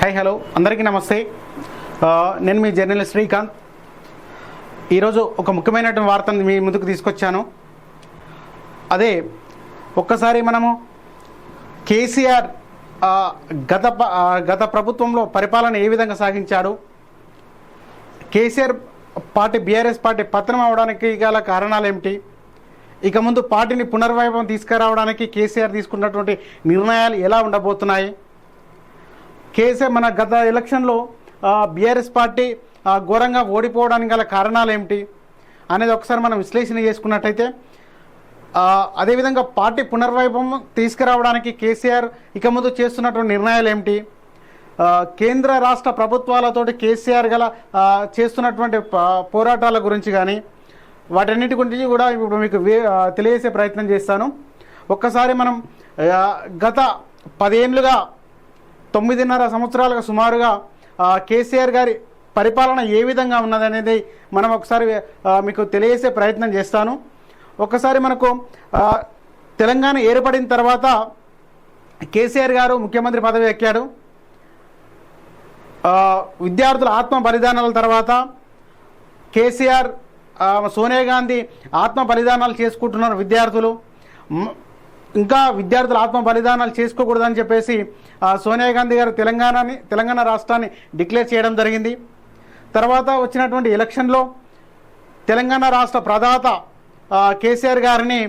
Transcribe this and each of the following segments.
Hi hello అందరికీ నమస్తే. నేను మీ జర్నలిస్ట్ శ్రీకాంత్. ఈరోజు ఒక ముఖ్యమైనటువంటి వార్తను మీ ముందుకు తీసుకొచ్చాను. అదే ఒక్కసారి మనము కేసీఆర్ గత గత ప్రభుత్వంలో పరిపాలన ఏ విధంగా సాగించాడు? కేసీఆర్ పార్టీ బీఆర్ఎస్ పార్టీ పతనం అవడానికి గల కారణాలు ఏమిటి ఇక ముందు పార్టీని పునర్వైభవం తీసుకురావడానికి కేసీఆర్ తీసుకున్నటువంటి నిర్ణయాలు ఎలా ఉండబోతున్నాయి? కేసీఆర్ మన గత ఎలక్షన్లో బీఆర్ఎస్ పార్టీ ఘోరంగా ఓడిపోవడానికి గల కారణాలు ఏమిటి అనేది ఒకసారి మనం విశ్లేషణ చేసుకున్నట్టయితే అదేవిధంగా పార్టీ పునర్వైభవం తీసుకురావడానికి కేసీఆర్ ఇక ముందు చేస్తున్నటువంటి నిర్ణయాలు ఏమిటి? కేంద్ర రాష్ట్ర ప్రభుత్వాలతోటి కేసీఆర్ గల చేస్తున్నటువంటి పోరాటాల గురించి కానీ వాటన్నిటి గురించి కూడా ఇప్పుడు మీకు తెలియజేసే ప్రయత్నం చేస్తాను. ఒక్కసారి మనం గత పదేళ్ళుగా తొమ్మిదిన్నర సంవత్సరాలుగా సుమారుగా కేసీఆర్ గారి పరిపాలన ఏ విధంగా ఉన్నదనేది మనం ఒకసారి మీకు తెలియజేసే ప్రయత్నం చేస్తాను. ఒక్కసారి మనకు తెలంగాణ ఏర్పడిన తర్వాత కేసీఆర్ గారు ముఖ్యమంత్రి పదవి ఎక్కాడు. విద్యార్థుల ఆత్మ బలిదానాల తర్వాత కేసీఆర్ సోనియా గాంధీ ఆత్మ బలిదానాలు చేసుకుంటున్నారు విద్యార్థులు. ఇంకా విద్యార్థులు ఆత్మ బలిదానాలు చేసుకోకూడదని చెప్పేసి సోనియా గాంధీ గారు తెలంగాణని తెలంగాణ రాష్ట్రాన్ని డిక్లేర్ చేయడం జరిగింది. తర్వాత వచ్చినటువంటి ఎలక్షన్లో తెలంగాణ రాష్ట్ర ప్రదాత కేసీఆర్ గారిని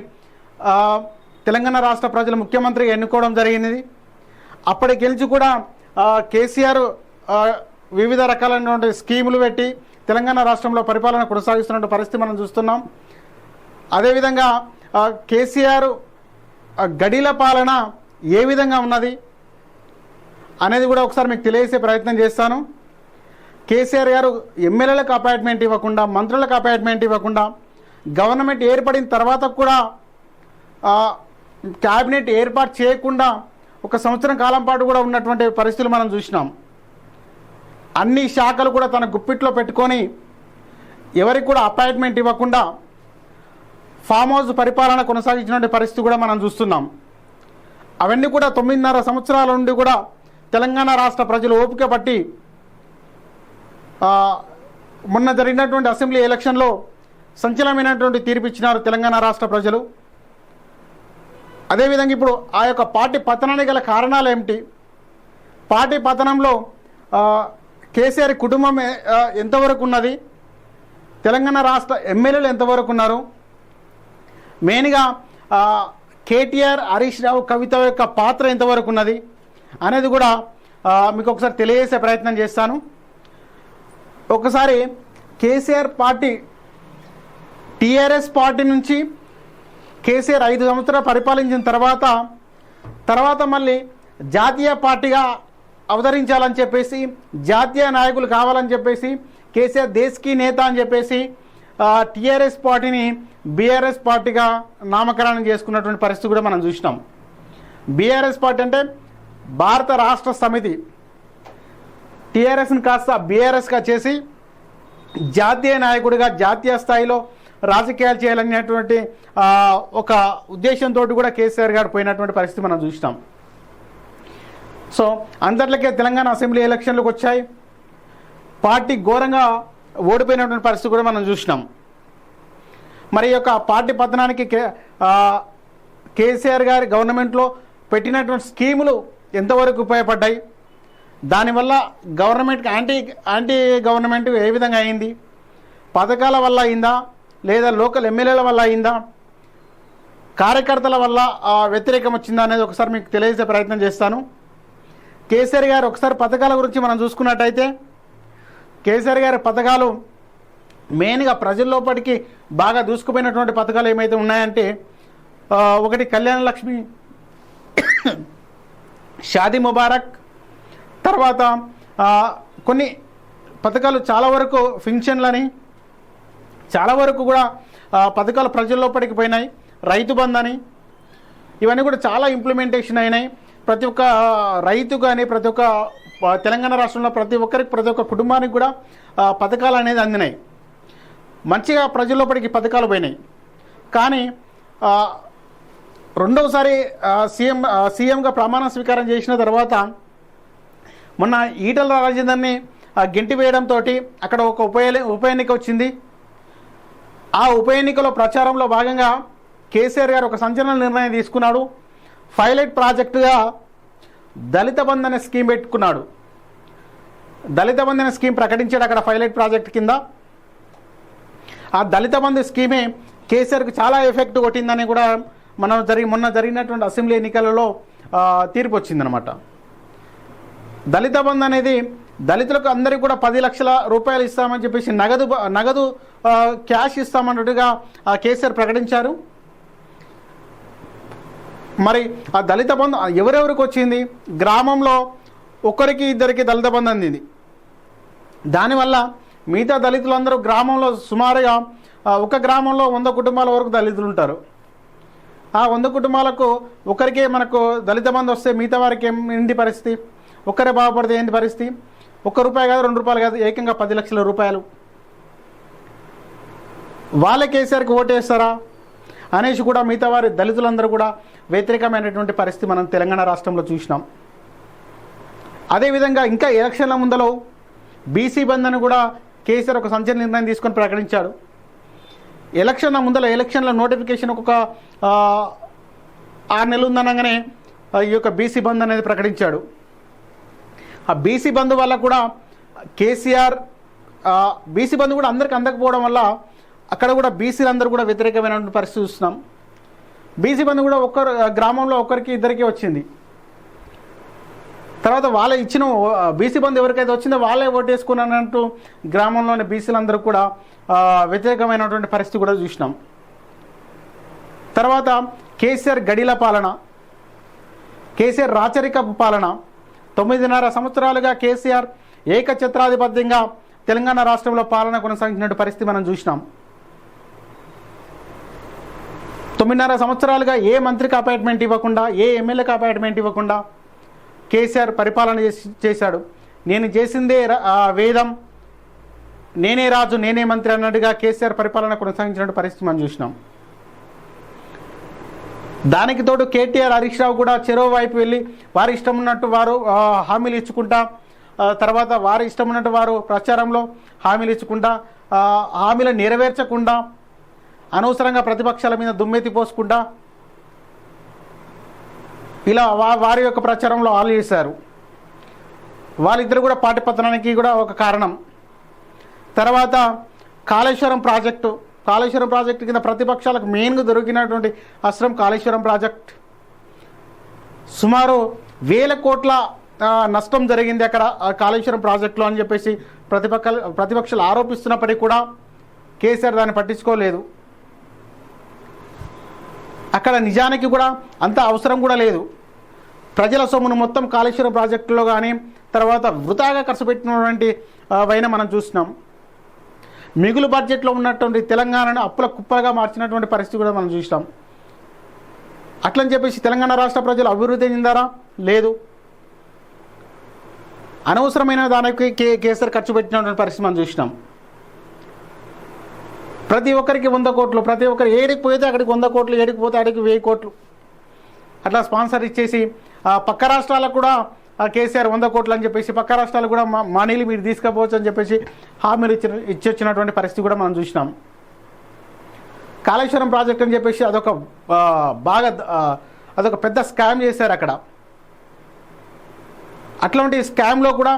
తెలంగాణ రాష్ట్ర ప్రజలు ముఖ్యమంత్రిగా ఎన్నుకోవడం జరిగింది. అప్పటి గెలిచి కూడా కేసీఆర్ వివిధ రకాలైనటువంటి స్కీములు పెట్టి తెలంగాణ రాష్ట్రంలో పరిపాలన కొనసాగిస్తున్న పరిస్థితి మనం చూస్తున్నాం. అదేవిధంగా కేసీఆర్ గడిల పాలన ఏ విధంగా ఉన్నది అనేది కూడా ఒకసారి మీకు తెలియజేసే ప్రయత్నం చేస్తాను. కేసీఆర్ గారు ఎమ్మెల్యేలకు అపాయింట్మెంట్ ఇవ్వకుండా మంత్రులకు అపాయింట్మెంట్ ఇవ్వకుండా గవర్నమెంట్ ఏర్పడిన తర్వాత కూడా క్యాబినెట్ ఏర్పాటు చేయకుండా ఒక సంవత్సరం కాలం పాటు కూడా ఉన్నటువంటి పరిస్థితులు మనం చూసినాం. అన్ని శాఖలు కూడా తన గుప్పిట్లో పెట్టుకొని ఎవరికి కూడా అపాయింట్మెంట్ ఇవ్వకుండా ఫామ్ హౌస్ పరిపాలన కొనసాగించినటువంటి పరిస్థితి కూడా మనం చూస్తున్నాం. అవన్నీ కూడా తొమ్మిదిన్నర సంవత్సరాల నుండి కూడా తెలంగాణ రాష్ట్ర ప్రజలు ఓపిక పట్టి మొన్న జరిగినటువంటి అసెంబ్లీ ఎలక్షన్లో సంచలనమైనటువంటి తీర్పు ఇచ్చినారు తెలంగాణ రాష్ట్ర ప్రజలు. అదేవిధంగా ఇప్పుడు ఆ యొక్క పార్టీ పతనానికి గల కారణాలు ఏమిటి? పార్టీ పతనంలో కేసీఆర్ కుటుంబం ఎంతవరకు ఉన్నది? తెలంగాణ రాష్ట్ర ఎమ్మెల్యేలు ఎంతవరకు ఉన్నారు? మెయిన్గా కేటీఆర్ హరీష్ రావు కవిత యొక్క పాత్ర ఎంతవరకు ఉన్నది అనేది కూడా మీకు ఒకసారి తెలియజేసే ప్రయత్నం చేస్తాను. ఒకసారి కేసీఆర్ పార్టీ టీఆర్ఎస్ పార్టీ నుంచి కేసీఆర్ ఐదు సంవత్సరాలు పరిపాలించిన తర్వాత తర్వాత మళ్ళీ జాతీయ పార్టీగా అవతరించాలని చెప్పేసి జాతీయ నాయకులు కావాలని చెప్పేసి కేసీఆర్ దేశ్కి నేత అని చెప్పేసి టీఆర్ఎస్ పార్టీని బీఆర్ఎస్ పార్టీగా నామకరణం చేసుకున్నటువంటి పరిస్థితి కూడా మనం చూసినాం. బీఆర్ఎస్ పార్టీ అంటే భారత రాష్ట్ర సమితి. టీఆర్ఎస్ని కాస్త బీఆర్ఎస్గా చేసి జాతీయ నాయకుడిగా జాతీయ స్థాయిలో రాజకీయాలు చేయాలనేటువంటి ఒక ఉద్దేశంతో కూడా కేసీఆర్ గారు పోయినటువంటి పరిస్థితి మనం చూసినాం. సో అందరిలోకే తెలంగాణ అసెంబ్లీ ఎలక్షన్లకు వచ్చాయి. పార్టీ ఘోరంగా ఓడిపోయినటువంటి పరిస్థితి కూడా మనం చూసినాం. మరి యొక్క పార్టీ పతనానికి కే కేసీఆర్ గారి గవర్నమెంట్లో పెట్టినటువంటి స్కీములు ఎంతవరకు ఉపయోగపడ్డాయి? దానివల్ల గవర్నమెంట్కి యాంటీ యాంటీ గవర్నమెంట్ ఏ విధంగా అయింది? పథకాల వల్ల అయిందా? లేదా లోకల్ ఎమ్మెల్యేల వల్ల అయిందా? కార్యకర్తల వల్ల వ్యతిరేకం వచ్చిందా అనేది ఒకసారి మీకు తెలియజేసే ప్రయత్నం చేస్తాను. కేసీఆర్ గారు ఒకసారి పథకాల గురించి మనం చూసుకున్నట్టయితే కేసీఆర్ గారి పథకాలు మెయిన్గా ప్రజల్లోపటికి బాగా దూసుకుపోయినటువంటి పథకాలు ఏమైతే ఉన్నాయంటే ఒకటి కళ్యాణ లక్ష్మి షాదీ ముబారక్ తర్వాత కొన్ని పథకాలు చాలా వరకు ఫింక్షన్లని చాలా వరకు కూడా పథకాలు ప్రజల్లోపటికి పోయినాయి. రైతు బంధు అని ఇవన్నీ కూడా చాలా ఇంప్లిమెంటేషన్ అయినాయి. ప్రతి ఒక్క రైతు కానీ ప్రతి ఒక్క తెలంగాణ రాష్ట్రంలో ప్రతి ఒక్కరికి ప్రతి ఒక్క కుటుంబానికి కూడా పథకాలు అనేది అందినాయి. మంచిగా ప్రజల్లోపటికి పథకాలు పోయినాయి. కానీ రెండవసారి సీఎం సీఎంగా ప్రమాణ స్వీకారం చేసిన తర్వాత మొన్న ఈటల రాజేందర్ని గెంటి వేయడంతో అక్కడ ఒక ఉప ఉప ఎన్నిక వచ్చింది. ఆ ఉప ఎన్నికలో ప్రచారంలో భాగంగా కేసీఆర్ గారు ఒక సంచలన నిర్ణయం తీసుకున్నాడు. పైలట్ ప్రాజెక్టుగా దళిత బంధు అనే స్కీమ్ పెట్టుకున్నాడు. దళిత బంధన స్కీమ్ ప్రకటించాడు అక్కడ పైలట్ ప్రాజెక్ట్ కింద. ఆ దళిత బంధు స్కీమే కేసీఆర్కి చాలా ఎఫెక్ట్ కొట్టిందని కూడా మనం జరిగి మొన్న జరిగినటువంటి అసెంబ్లీ ఎన్నికలలో తీర్పు వచ్చిందనమాట దళిత బంధు అనేది దళితులకు అందరికీ కూడా పది లక్షల రూపాయలు ఇస్తామని చెప్పేసి నగదు నగదు క్యాష్ ఇస్తామన్నట్టుగా ఆ, కేసీఆర్ ప్రకటించారు. మరి ఆ దళిత బంధు ఎవరెవరికి వచ్చింది? గ్రామంలో ఒకరికి ఇద్దరికి దళిత బంధు అందింది. దానివల్ల మిగతా దళితులందరూ గ్రామంలో సుమారుగా ఒక గ్రామంలో వంద కుటుంబాల వరకు దళితులు ఉంటారు. ఆ వంద కుటుంబాలకు ఒకరికే మనకు దళిత బంధు వస్తే మిగతా వారికి ఏంటి పరిస్థితి? ఒక్కరే బాగుపడితే ఏంటి పరిస్థితి? ఒక్క రూపాయి కాదు రెండు రూపాయలు కాదు ఏకంగా పది లక్షల రూపాయలు. వాళ్ళ కేసీఆర్కి ఓటేస్తారా అనేసి కూడా మిగతా వారి దళితులందరూ కూడా వ్యతిరేకమైనటువంటి పరిస్థితి మనం తెలంగాణ రాష్ట్రంలో చూసినాం. అదేవిధంగా ఇంకా ఎలక్షన్ల ముందలో బీసీ బంద్ అని కూడా కేసీఆర్ ఒక సంచలన నిర్ణయం తీసుకొని ప్రకటించాడు. ఎలక్షన్ల ముందల ఎలక్షన్ల నోటిఫికేషన్ ఒక ఆరు నెలలు ఉందనగానే ఈ యొక్క బీసీ బంద్ అనేది ప్రకటించాడు. ఆ బీసీ బంద్ వల్ల కూడా కేసీఆర్ బీసీ బంద్ కూడా అందరికి అందకపోవడం వల్ల అక్కడ కూడా బీసీలందరూ కూడా వ్యతిరేకమైనటువంటి పరిస్థితి చూస్తున్నాం. బీసీ బంద్ కూడా ఒక్కరు గ్రామంలో ఒక్కరికి ఇద్దరికి వచ్చింది. తర్వాత వాళ్ళ ఇచ్చిన బీసీ బంధు ఎవరికైతే వచ్చిందో వాళ్ళే ఓటేసుకున్నానంటూ గ్రామంలోని బీసీలందరూ కూడా వ్యతిరేకమైనటువంటి పరిస్థితి కూడా చూసినాం. తర్వాత కేసీఆర్ గడిల పాలన కేసీఆర్ రాచరిక పాలన. తొమ్మిదిన్నర సంవత్సరాలుగా కేసీఆర్ ఏకఛత్రాధిపత్యంగా తెలంగాణ రాష్ట్రంలో పాలన కొనసాగించినటువంటి పరిస్థితి మనం చూసినాం. తొమ్మిదిన్నర సంవత్సరాలుగా ఏ మంత్రికి అపాయింట్మెంట్ ఇవ్వకుండా ఏ ఎమ్మెల్యేకి అపాయింట్మెంట్ ఇవ్వకుండా కేసీఆర్ పరిపాలన చేసి చేశాడు. నేను చేసిందే వేదం. నేనే రాజు నేనే మంత్రి అన్నట్టుగా కేసీఆర్ పరిపాలన కొనసాగించిన పరిస్థితి మనం చూసినాం. దానికి తోడు కేటీఆర్ హరీష్ రావు కూడా చెరువు వైపు వెళ్ళి వారి ఇష్టం ఉన్నట్టు వారు హామీలు ఇచ్చుకుంటా తర్వాత వారి ఇష్టం ఉన్నట్టు వారు ప్రచారంలో హామీలు ఇచ్చుకుంటా హామీలు నెరవేర్చకుండా అనవసరంగా ప్రతిపక్షాల మీద దుమ్మెత్తి పోసుకుంటా ఇలా వా వారి యొక్క ప్రచారంలో ఆలు చేశారు. వాళ్ళిద్దరు కూడా పార్టీ పతనానికి కూడా ఒక కారణం. తర్వాత కాళేశ్వరం ప్రాజెక్టు. కాళేశ్వరం ప్రాజెక్టు కింద ప్రతిపక్షాలకు మెయిన్గా దొరికినటువంటి అస్త్రం కాళేశ్వరం ప్రాజెక్ట్. సుమారు వేల కోట్ల నష్టం జరిగింది అక్కడ కాళేశ్వరం ప్రాజెక్టులో అని చెప్పేసి ప్రతిపక్ష ప్రతిపక్షాలు ఆరోపిస్తున్నప్పటికీ కూడా కేసీఆర్ దాన్ని పట్టించుకోలేదు. అక్కడ నిజానికి కూడా అంత అవసరం కూడా లేదు. ప్రజల సొమ్మును మొత్తం కాళేశ్వరం ప్రాజెక్టులో కానీ తర్వాత వృధాగా ఖర్చు పెట్టినటువంటి వైన మనం చూసినాం. మిగులు బడ్జెట్లో ఉన్నటువంటి తెలంగాణను అప్పుల కుప్పగా మార్చినటువంటి పరిస్థితి కూడా మనం చూసినాం. అట్లని చెప్పేసి తెలంగాణ రాష్ట్ర ప్రజలు అభివృద్ధి చెందారా? లేదు. అనవసరమైన దానికి కే కేసీఆర్ ఖర్చు పెట్టినటువంటి పరిస్థితి మనం చూసినాం. ప్రతి ఒక్కరికి వంద కోట్లు ప్రతి ఒక్కరు ఏడికి పోతే అక్కడికి వంద కోట్లు ఏడికి పోతే అక్కడికి వెయ్యి కోట్లు. అట్లా స్పాన్సర్ ఇచ్చేసి పక్క రాష్ట్రాలకు కూడా కేసీఆర్ వంద కోట్లు అని చెప్పేసి పక్క రాష్ట్రాలు కూడా మా మనీలు మీరు తీసుకుపోవచ్చు అని చెప్పేసి హామీలు ఇచ్చి ఇచ్చొచ్చినటువంటి పరిస్థితి కూడా మనం చూసినాం. కాళేశ్వరం ప్రాజెక్ట్ అని చెప్పేసి అదొక బాగా అదొక పెద్ద స్కామ్ చేశారు అక్కడ. అట్లాంటి స్కామ్లో కూడా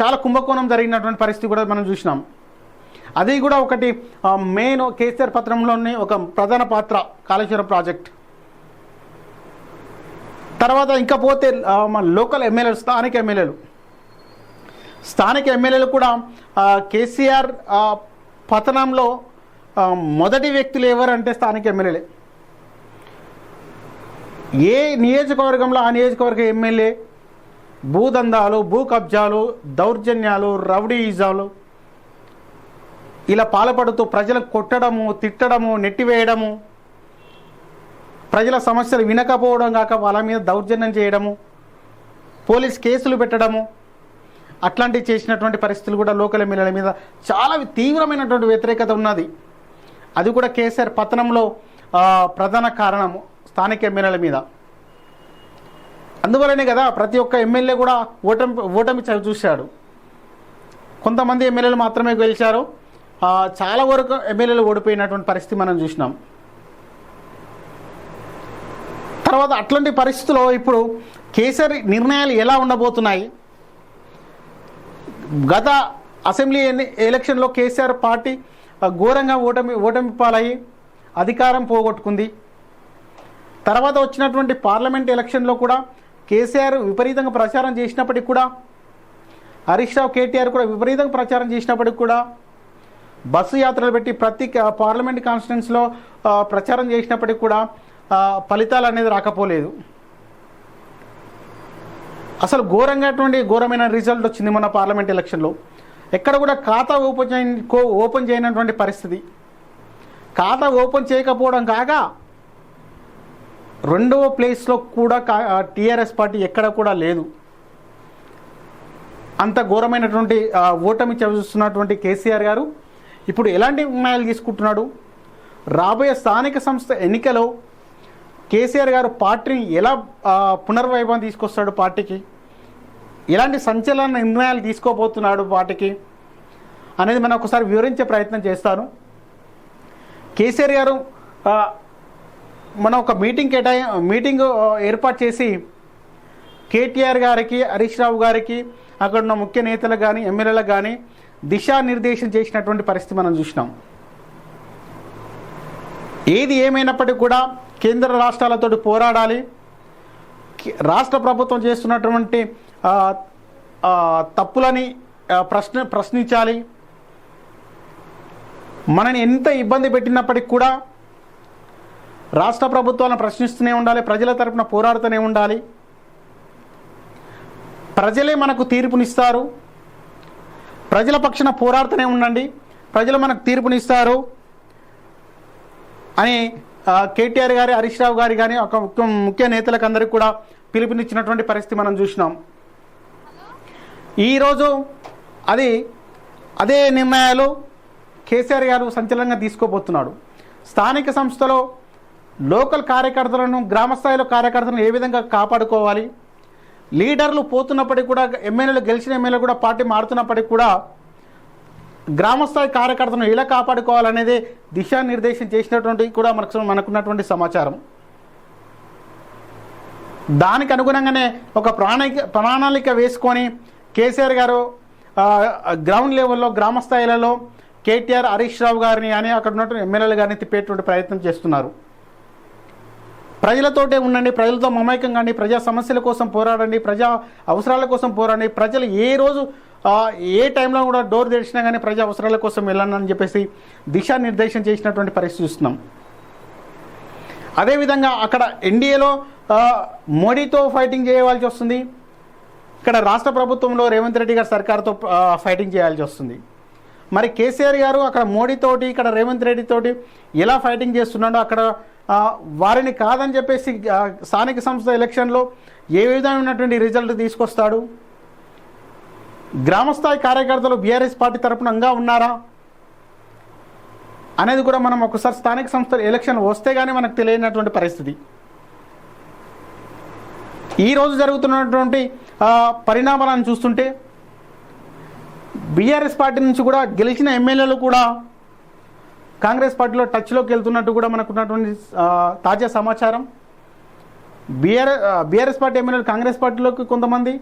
చాలా కుంభకోణం జరిగినటువంటి పరిస్థితి కూడా మనం చూసినాం. అది కూడా ఒకటి మెయిన్ కేసీఆర్ పత్రంలోని ఒక ప్రధాన పాత్ర కాళేశ్వరం ప్రాజెక్ట్. తర్వాత ఇంకా పోతే మన లోకల్ ఎమ్మెల్యేలు స్థానిక ఎమ్మెల్యేలు. స్థానిక ఎమ్మెల్యేలు కూడా కేసీఆర్ పతనంలో మొదటి వ్యక్తులు ఎవరంటే స్థానిక ఎమ్మెల్యేలే. ఏ నియోజకవర్గంలో ఆ నియోజకవర్గ ఎమ్మెల్యే? భూదందాలు భూ కబ్జాలు దౌర్జన్యాలు రౌడీయిజాలు ఇలా పాల్పడుతూ ప్రజలకు కొట్టడము తిట్టడము నెట్టివేయడము ప్రజల సమస్యలు వినకపోవడం కాక వాళ్ళ మీద దౌర్జన్యం చేయడము పోలీస్ కేసులు పెట్టడము అట్లాంటివి చేసినటువంటి పరిస్థితులు కూడా లోకల్ ఎమ్మెల్యేల మీద చాలా తీవ్రమైనటువంటి వ్యతిరేకత ఉన్నది. అది కూడా కేసీఆర్ పతనంలో ప్రధాన కారణము స్థానిక ఎమ్మెల్యేల మీద. అందువల్లనే కదా ప్రతి ఒక్క ఎమ్మెల్యే కూడా ఓటమి ఓటమి చూశాడు. కొంతమంది ఎమ్మెల్యేలు మాత్రమే గెలిచారు. చాలా వరకు ఎమ్మెల్యేలు ఓడిపోయినటువంటి పరిస్థితి మనం చూసినాం. తర్వాత అట్లాంటి పరిస్థితుల్లో ఇప్పుడు కేసీఆర్ నిర్ణయాలు ఎలా ఉండబోతున్నాయి? గత అసెంబ్లీ ఎన్ని ఎలక్షన్లో కేసీఆర్ పార్టీ ఘోరంగా ఓటమి ఓటమి పాలయ్యి అధికారం పోగొట్టుకుంది. తర్వాత వచ్చినటువంటి పార్లమెంట్ ఎలక్షన్లో కూడా కేసీఆర్ విపరీతంగా ప్రచారం చేసినప్పటికి కూడా హరీష్ రావు కేటీఆర్ కూడా విపరీతంగా ప్రచారం చేసినప్పటికి కూడా బస్సు యాత్రలు పెట్టి ప్రతి పార్లమెంట్ కాన్స్టిట్యున్సీలో ప్రచారం చేసినప్పటికి కూడా ఫలితాలు అనేది రాకపోలేదు. అసలు ఘోరంగాటువంటి ఘోరమైన రిజల్ట్ వచ్చింది మన పార్లమెంట్ ఎలక్షన్లో ఎక్కడ కూడా ఖాతా ఓపెన్ చేయ కో- ఓపెన్ చేయనటువంటి పరిస్థితి. ఖాతా ఓపెన్ చేయకపోవడం కాక రెండవ ప్లేస్లో కూడా టీఆర్ఎస్ పార్టీ ఎక్కడ కూడా లేదు. అంత ఘోరమైనటువంటి ఓటమి చూస్తున్నటువంటి కేసీఆర్ గారు ఇప్పుడు ఎలాంటి నిర్ణయాలు తీసుకుంటున్నాడు? రాబోయే స్థానిక సంస్థ ఎన్నికలో కేసీఆర్ గారు పార్టీని ఎలా పునర్వైభవం తీసుకొస్తాడు పార్టీకి? ఎలాంటి సంచలన నిర్ణయాలు తీసుకోబోతున్నాడు పార్టీకి? అనేది మనం ఒకసారి వివరించే ప్రయత్నం చేస్తాను. కేసీఆర్ గారు మనం ఒక మీటింగ్ కేటాయి మీటింగ్ ఏర్పాటు చేసి కేటీఆర్ గారికి హరీష్ రావు గారికి అక్కడ ఉన్న ముఖ్య నేతలకు కానీ ఎమ్మెల్యేలకు కానీ దిశానిర్దేశం చేసినటువంటి పరిస్థితి మనం చూసినాం. ఏది ఏమైనప్పటికీ కూడా కేంద్ర రాష్ట్రాలతో పోరాడాలి. రాష్ట్ర ప్రభుత్వం చేస్తున్నటువంటి తప్పులని ప్రశ్న ప్రశ్నించాలి. మనని ఎంత ఇబ్బంది పెట్టినప్పటికి కూడా రాష్ట్ర ప్రభుత్వాలను ప్రశ్నిస్తూనే ఉండాలి ప్రజల తరపున పోరాడుతూనే ఉండాలి. ప్రజలే మనకు తీర్పునిస్తారు. ప్రజల పక్షాన పోరాడుతూనే ఉండండి. ప్రజలు మనకు తీర్పునిస్తారు అని కేటీఆర్ గారి హరీష్ రావు గారి కానీ ఒక ముఖ్య ముఖ్య నేతలకు అందరికీ కూడా పిలుపునిచ్చినటువంటి పరిస్థితి మనం చూసినాం. ఈరోజు అది అదే నిర్ణయాలు కేసీఆర్ గారు సంచలనంగా తీసుకోబోతున్నాడు. స్థానిక సంస్థలో లోకల్ కార్యకర్తలను గ్రామస్థాయిలో కార్యకర్తలను ఏ విధంగా కాపాడుకోవాలి? లీడర్లు పోతున్నప్పటికీ కూడా ఎమ్మెల్యేలు గెలిచిన ఎమ్మెల్యేలు కూడా పార్టీ మారుతున్నప్పటికీ కూడా గ్రామస్థాయి కార్యకర్తను ఎలా కాపాడుకోవాలనేది దిశానిర్దేశం చేసినటువంటి కూడా మనకు మనకున్నటువంటి సమాచారం. దానికి అనుగుణంగానే ఒక ప్రణాళిక ప్రణాళిక వేసుకొని కేసీఆర్ గారు గ్రౌండ్ లెవెల్లో గ్రామ స్థాయిలలో కేటీఆర్ హరీష్ రావు గారిని అని అక్కడ ఉన్నటువంటి ఎమ్మెల్యేలు గారిని తిప్పేటువంటి ప్రయత్నం చేస్తున్నారు. ప్రజలతోటే ఉండండి ప్రజలతో మమైకం కానీ ప్రజా సమస్యల కోసం పోరాడండి ప్రజా అవసరాల కోసం పోరాడండి. ప్రజలు ఏ రోజు ఏ టైంలో కూడా డోర్ తెరిచినా కానీ ప్రజా అవసరాల కోసం వెళ్ళండి అని చెప్పేసి దిశానిర్దేశం చేసినటువంటి పరిస్థితి చూస్తున్నాం. అదేవిధంగా అక్కడ ఎన్డీఏలో మోడీతో ఫైటింగ్ చేయవలసి వస్తుంది. ఇక్కడ రాష్ట్ర ప్రభుత్వంలో రేవంత్ రెడ్డి గారి సర్కార్తో ఫైటింగ్ చేయాల్సి వస్తుంది. మరి కేసీఆర్ గారు అక్కడ మోడీతోటి ఇక్కడ రేవంత్ రెడ్డితోటి ఎలా ఫైటింగ్ చేస్తున్నాడో అక్కడ వారిని కాదని చెప్పేసి స్థానిక సంస్థ ఎలక్షన్లో ఏ విధమైనటువంటి రిజల్ట్ తీసుకొస్తాడు? గ్రామస్థాయి కార్యకర్తలు బీఆర్ఎస్ పార్టీ తరపున ఉన్నారా? అనేది కూడా మనం ఒకసారి స్థానిక సంస్థల ఎలక్షన్ వస్తే కానీ మనకు తెలియనటువంటి పరిస్థితి. ఈరోజు జరుగుతున్నటువంటి పరిణామాలను చూస్తుంటే బీఆర్ఎస్ పార్టీ నుంచి కూడా గెలిచిన ఎమ్మెల్యేలు కూడా కాంగ్రెస్ పార్టీలో టచ్లోకి వెళ్తున్నట్టు కూడా మనకున్నటువంటి తాజా సమాచారం. బీఆర్ బీఆర్ఎస్ పార్టీ ఎమ్మెల్యేలు కాంగ్రెస్ పార్టీలోకి కొంతమంది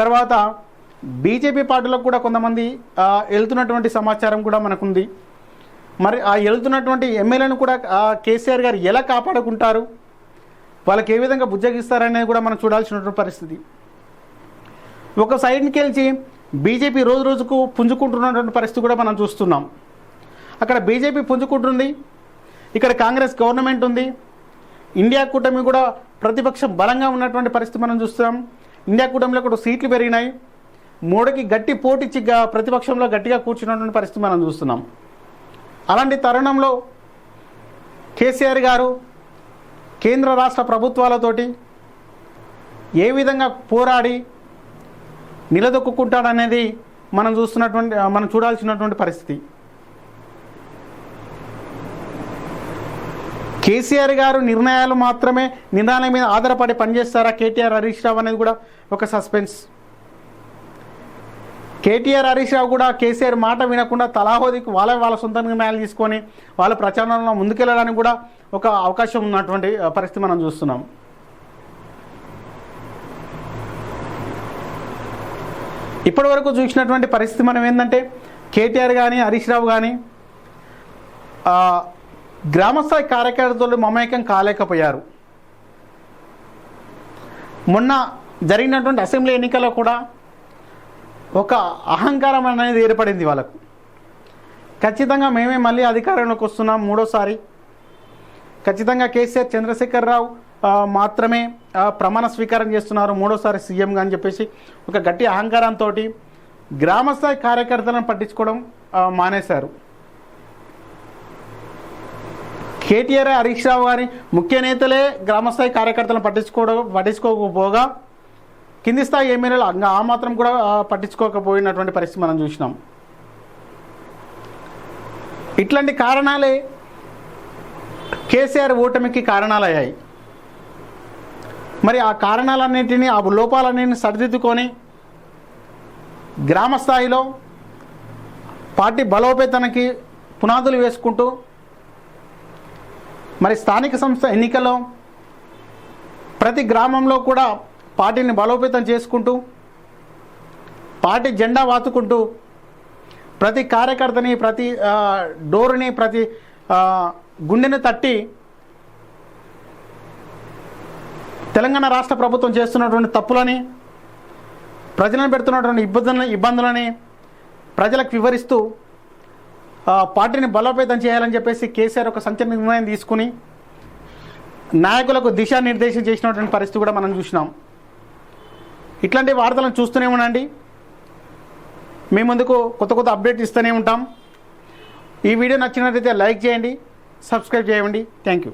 తర్వాత బీజేపీ పార్టీలో కూడా కొంతమంది వెళ్తున్నటువంటి సమాచారం కూడా మనకుంది. మరి ఆ వెళ్తున్నటువంటి ఎమ్మెల్యేను కూడా కేసీఆర్ గారు ఎలా కాపాడుకుంటారు? వాళ్ళకి ఏ విధంగా బుజ్జగిస్తారనేది కూడా మనం చూడాల్సినటువంటి పరిస్థితి. ఒక సైడ్కి వెళ్ళి బీజేపీ రోజు రోజుకు పుంజుకుంటున్నటువంటి పరిస్థితి కూడా మనం చూస్తున్నాం. అక్కడ బీజేపీ పుంజుకుంటుంది ఇక్కడ కాంగ్రెస్ గవర్నమెంట్ ఉంది. ఇండియా కూటమి కూడా ప్రతిపక్షం బలంగా ఉన్నటువంటి పరిస్థితి మనం చూస్తున్నాం. ఇండియా కూటమిలో కూడా సీట్లు పెరిగినాయి. మోడీకి గట్టి పోటీచ్చి ప్రతిపక్షంలో గట్టిగా కూర్చున్నటువంటి పరిస్థితి మనం చూస్తున్నాం. అలాంటి తరుణంలో కేసీఆర్ గారు కేంద్ర రాష్ట్ర ప్రభుత్వాలతోటి ఏ విధంగా పోరాడి నిలదొక్కుంటాడనేది మనం చూస్తున్నటువంటి మనం చూడాల్సినటువంటి పరిస్థితి. కేసీఆర్ గారు నిర్ణయాలు మాత్రమే నిర్ణయాల మీద ఆధారపడి పనిచేస్తారా? కేటీఆర్ హరీష్ రావు అనేది కూడా ఒక సస్పెన్స్. కేటీఆర్ హరీష్ రావు కూడా కేసీఆర్ మాట వినకుండా తలాహోదికి వాళ్ళ వాళ్ళ సొంత నిర్ణయాలు తీసుకొని వాళ్ళ ప్రచారంలో ముందుకెళ్ళడానికి కూడా ఒక అవకాశం ఉన్నటువంటి పరిస్థితి మనం చూస్తున్నాం. ఇప్పటి వరకు చూసినటువంటి పరిస్థితి మనం ఏంటంటే కేటీఆర్ కానీ హరీష్ రావు కానీ గ్రామస్థాయి కార్యకర్తలు మమేకం కాలేకపోయారు. మొన్న జరిగినటువంటి అసెంబ్లీ ఎన్నికల్లో కూడా ఒక అహంకారం అనేది ఏర్పడింది వాళ్ళకు. ఖచ్చితంగా మేమే మళ్ళీ అధికారంలోకి వస్తున్నాం మూడోసారి. ఖచ్చితంగా కేసీఆర్ చంద్రశేఖర్ రావు మాత్రమే ప్రమాణ స్వీకారం చేస్తున్నారు మూడోసారి సీఎంగా అని చెప్పేసి. ఒక గట్టి అహంకారంతో గ్రామస్థాయి కార్యకర్తలను పట్టించుకోవడం మానేశారు. కేటీఆర్ హరీష్ రావు గారి ముఖ్య నేతలే గ్రామస్థాయి కార్యకర్తలను పట్టించుకోవడం పట్టించుకోకపోగా కింది స్థాయి ఎమ్మెల్యేలు ఆ మాత్రం కూడా పట్టించుకోకపోయినటువంటి పరిస్థితి మనం చూసినాం. ఇట్లాంటి కారణాలే కేసీఆర్ ఓటమికి కారణాలయ్యాయి. మరి ఆ కారణాలన్నింటినీ ఆ లోపాలన్నింటినీ సరిదిద్దుకొని గ్రామ స్థాయిలో పార్టీ బలోపేతనకి పునాదులు వేసుకుంటూ మరి స్థానిక సంస్థ ఎన్నికల్లో ప్రతి గ్రామంలో కూడా పార్టీని బలోపేతం చేసుకుంటూ పార్టీ జెండా వాతుకుంటూ ప్రతి కార్యకర్తని ప్రతి డోరుని ప్రతి గుండెని తట్టి తెలంగాణ రాష్ట్ర ప్రభుత్వం చేస్తున్నటువంటి తప్పులని ప్రజలను పెడుతున్నటువంటి ఇబ్బందులని ఇబ్బందులని ప్రజలకు వివరిస్తూ పార్టీని బలోపేతం చేయాలని చెప్పేసి కేసీఆర్ ఒక సంచలన నిర్ణయం తీసుకుని నాయకులకు దిశానిర్దేశం చేసినటువంటి పరిస్థితి కూడా మనం చూసినాం. ఇట్లాంటి వార్తలను చూస్తూనే ఉండండి. మీ ముందుకు కొత్త కొత్త అప్డేట్ ఇస్తూనే ఉంటాం. ఈ వీడియో నచ్చినట్లయితే లైక్ చేయండి సబ్స్క్రైబ్ చేయండి. Thank you.